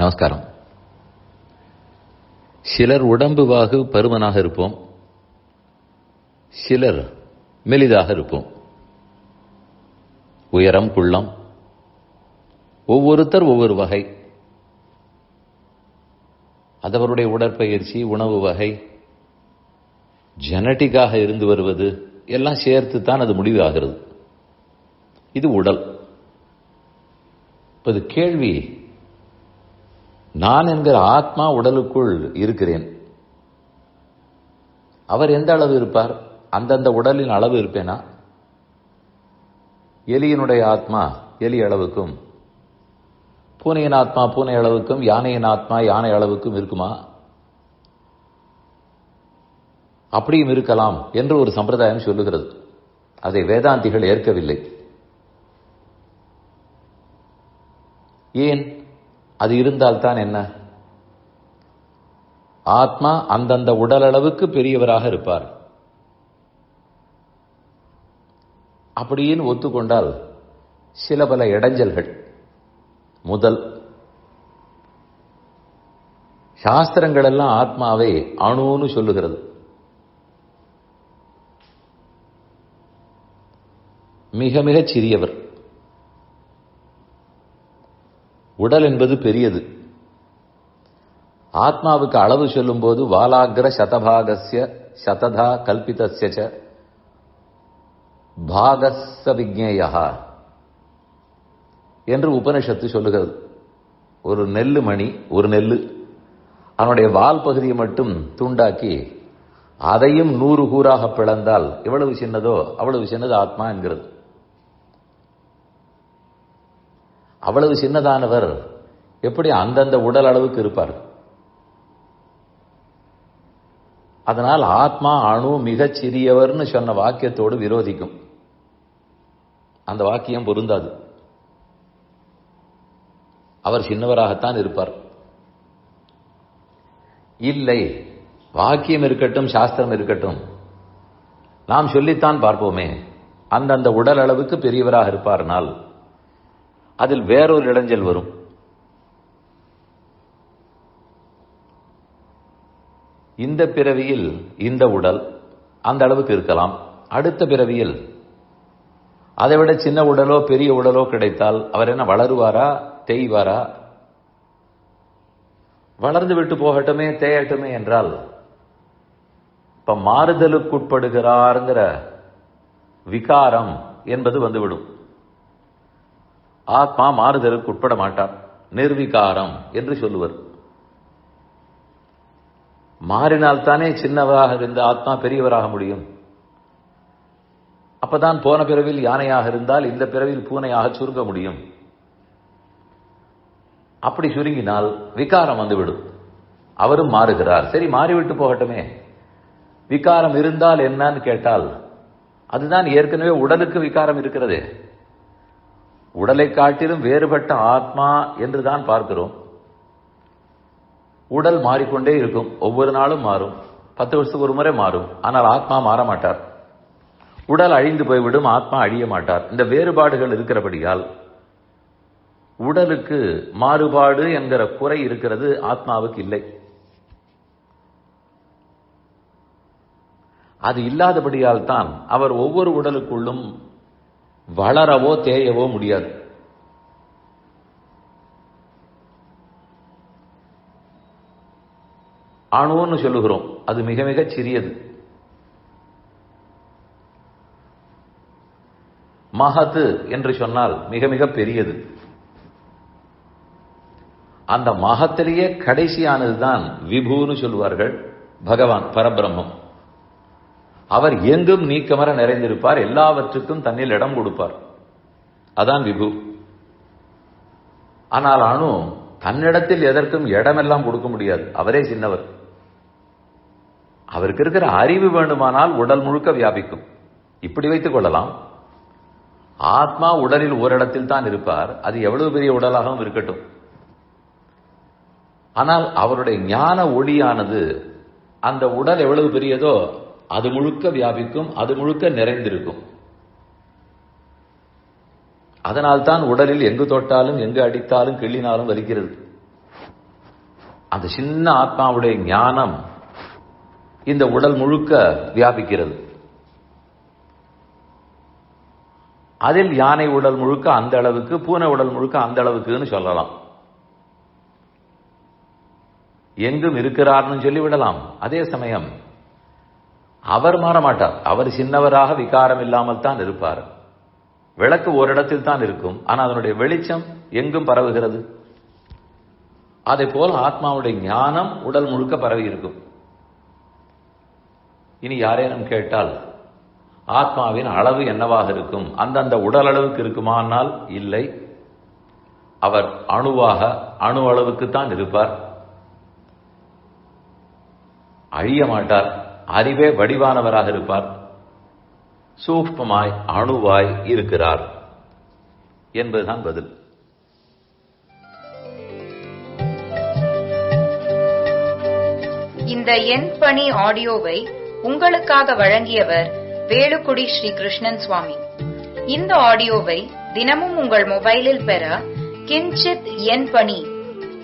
நமஸ்காரம். சிலர் உடம்பு வாகு பருமனாக இருப்போம். சிலர் மெலிதாக இருப்போம். உயரம் குள்ளம் ஒவ்வொருத்தர் ஒவ்வொரு வகை. அதவருடைய உடற்பயிற்சி உணவு வகை ஜெனட்டிக்காக இருந்து வருவது எல்லாம் சேர்த்து தான் அது முடிவாகிறது. இது உடல். இப்போது கேள்வி நான் என்கிற ஆத்மா உடலுக்குள் இருக்கிறேன். அவர் எந்த அளவு இருப்பார்? அந்தந்த உடலின் அளவு இருப்பேனா? எலியினுடைய ஆத்மா எலி அளவுக்கும் பூனையின் ஆத்மா பூனை அளவுக்கும் யானையின் ஆத்மா யானை அளவுக்கும் இருக்குமா? அப்படியும் இருக்கலாம் என்று ஒரு சம்பிரதாயம் சொல்லுகிறது. அதை வேதாந்திகள் ஏற்கவில்லை. ஏன்? அது இருந்தால்தான் என்ன? ஆத்மா அந்தந்த உடல் அளவுக்கு பெரியவராக இருப்பார். அப்படின்னு ஒத்துக்கொண்டால் சில பல இடைஞ்சல்கள். முதல் சாஸ்திரங்கள் எல்லாம் ஆத்மாவை அணுன்னு சொல்லுகிறது. மிக மிகச் சிறியவர். உடல் என்பது பெரியது. ஆத்மாவுக்கு அளவு சொல்லும்போது வாலாகிர சதபாகசிய சததா கல்பிதஸ்ய பாகச விஜேயா என்று உபனிஷத்து சொல்லுகிறது. ஒரு நெல்லு மணி ஒரு நெல்லு. அவனுடைய வால் பகுதியை மட்டும் துண்டாக்கி அதையும் நூறு கூறாக பிளந்தால் எவ்வளவு சின்னதோ அவ்வளவு சின்னது ஆத்மா என்கிறது. அவ்வளவு சின்னதானவர்? எப்படி அந்தந்த உடல் அளவுக்கு இருப்பார்? அதனால் ஆத்மா அணு மிகச் சிறியவர்னு சொன்ன வாக்கியத்தோடு விரோதிக்கும். அந்த வாக்கியம் பொருந்தாது. அவர் சின்னவராகத்தான் இருப்பார். இல்லை வாக்கியம் இருக்கட்டும் சாஸ்திரம் இருக்கட்டும். நாம் சொல்லித்தான் பார்ப்போமே அந்தந்த உடல் அளவுக்கு பெரியவராக இருப்பார்னால். அதில் வேறொரு இடைஞ்சல் வரும். இந்த பிறவியில் இந்த உடல் அந்த அளவுக்கு இருக்கலாம். அடுத்த பிறவியில் அதை விட சின்ன உடலோ பெரிய உடலோ கிடைத்தால் அவர் என்ன வளருவாரா தேய்வாரா? வளர்ந்து விட்டு போகட்டுமே தேயட்டுமே என்றால் இப்ப மாறுதலுக்குட்படுகிறாருங்கிற விகாரம் என்பது வந்துவிடும். ஆத்மா மாறுதலுக்கு உட்பட மாட்டார். நிர்விகாரம் என்று சொல்லுவர். மாறினால்தானே சின்னவராக இருந்த ஆத்மா பெரியவராக முடியும். அப்பதான் போன பிறவில் யானையாக இருந்தால் இந்த பிறவில் பூனையாக சுருங்க முடியும். அப்படி சுருங்கினால் விகாரம் வந்துவிடும். அவரும் மாறுகிறார். சரி மாறிவிட்டு போகட்டுமே. விகாரம் இருந்தால் என்னன்னு கேட்டால் அதுதான் ஏற்கனவே உடலுக்கு விகாரம் இருக்கிறதே. உடலை காட்டிலும் வேறுபட்ட ஆத்மா என்று தான் பார்க்கிறோம். உடல் மாறிக்கொண்டே இருக்கும். ஒவ்வொரு நாளும் மாறும். பத்து வருஷத்துக்கு ஒரு முறை மாறும். ஆனால் ஆத்மா மாற மாட்டார் உடல் அழிந்து போய்விடும். ஆத்மா அழிய மாட்டார். இந்த வேறுபாடுகள் இருக்கிறபடியால் உடலுக்கு மாறுபாடு என்கிற குறை இருக்கிறது ஆத்மாவுக்கு இல்லை. அது இல்லாதபடியால் தான் அவர் ஒவ்வொரு உடலுக்குள்ளும் வளரவோ தேயவோ முடியாது. அணுன்னு சொல்லுகிறோம். அது மிக மிக சிறியது. மகத்து என்று சொன்னால் மிக மிக பெரியது. அந்த மகத்திலேயே கடைசியானதுதான் விபுன்னு சொல்லுவார்கள் பகவான் பரபிரம்மம். அவர் எங்கும் நீக்கமர நிறைந்திருப்பார். எல்லாவற்றுக்கும் தன்னில் இடம் கொடுப்பார். அதான் விபு. ஆனால் அணு தன்னிடத்தில் எதற்கும் இடமெல்லாம் கொடுக்க முடியாது. அவரே சின்னவர். அவருக்கு இருக்கிற அறிவு வேண்டுமானால் உடல் முழுக்க வியாபிக்கும். இப்படி வைத்துக் கொள்ளலாம். ஆத்மா உடலில் ஓரிடத்தில் தான் இருப்பார். அது எவ்வளவு பெரிய உடலாகவும் இருக்கட்டும். ஆனால் அவருடைய ஞான ஒளியானது அந்த உடல் எவ்வளவு பெரியதோ அது முழுக்க வியாபிக்கும் அது முழுக்க நிறைந்திருக்கும். அதனால்தான் உடலில் எங்கு தொட்டாலும் எங்கு அடித்தாலும் கிள்ளினாலும் வருகிறது. அந்த சின்ன ஆத்மாவுடைய ஞானம் இந்த உடல் முழுக்க வியாபிக்கிறது. அதில் யானை உடல் முழுக்க அந்த அளவுக்கு பூனை உடல் முழுக்க அந்த அளவுக்குன்னு சொல்லலாம். எங்கும் இருக்கிறார்னு சொல்லிவிடலாம். அதே சமயம் அவர் மாற மாட்டார் அவர் சின்னவராக விகாரம் இல்லாமல் தான் இருப்பார். விளக்கு ஓரிடத்தில் தான் இருக்கும். ஆனால் அதனுடைய வெளிச்சம் எங்கும் பரவுகிறது? அதே போல் ஆத்மாவுடைய ஞானம் உடல் முழுக்க பரவி இருக்கும். இனி யாரேனும் கேட்டால் ஆத்மாவின் அளவு என்னவாக இருக்கும்? அந்தந்த உடல் அளவுக்கு இருக்குமானால் இல்லை. அவர் அணுவாக அணு அளவுக்கு தான் இருப்பார். அழிய மாட்டார். அறிவே வடிவானவராக இருப்பார். சூக்மமாய் அணுவாய் இருக்கிறார். என்பதுதான் பதில். இந்த எண் பணி ஆடியோவை உங்களுக்காக வழங்கியவர் வேலுக்குடி ஸ்ரீ கிருஷ்ணன் சுவாமி. இந்த ஆடியோவை தினமும் உங்கள் மொபைலில் பெற கிஞ்சித் எண் பணி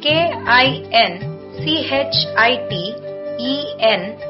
கே ஐ என் சிஹெச்ஐடி இஎன்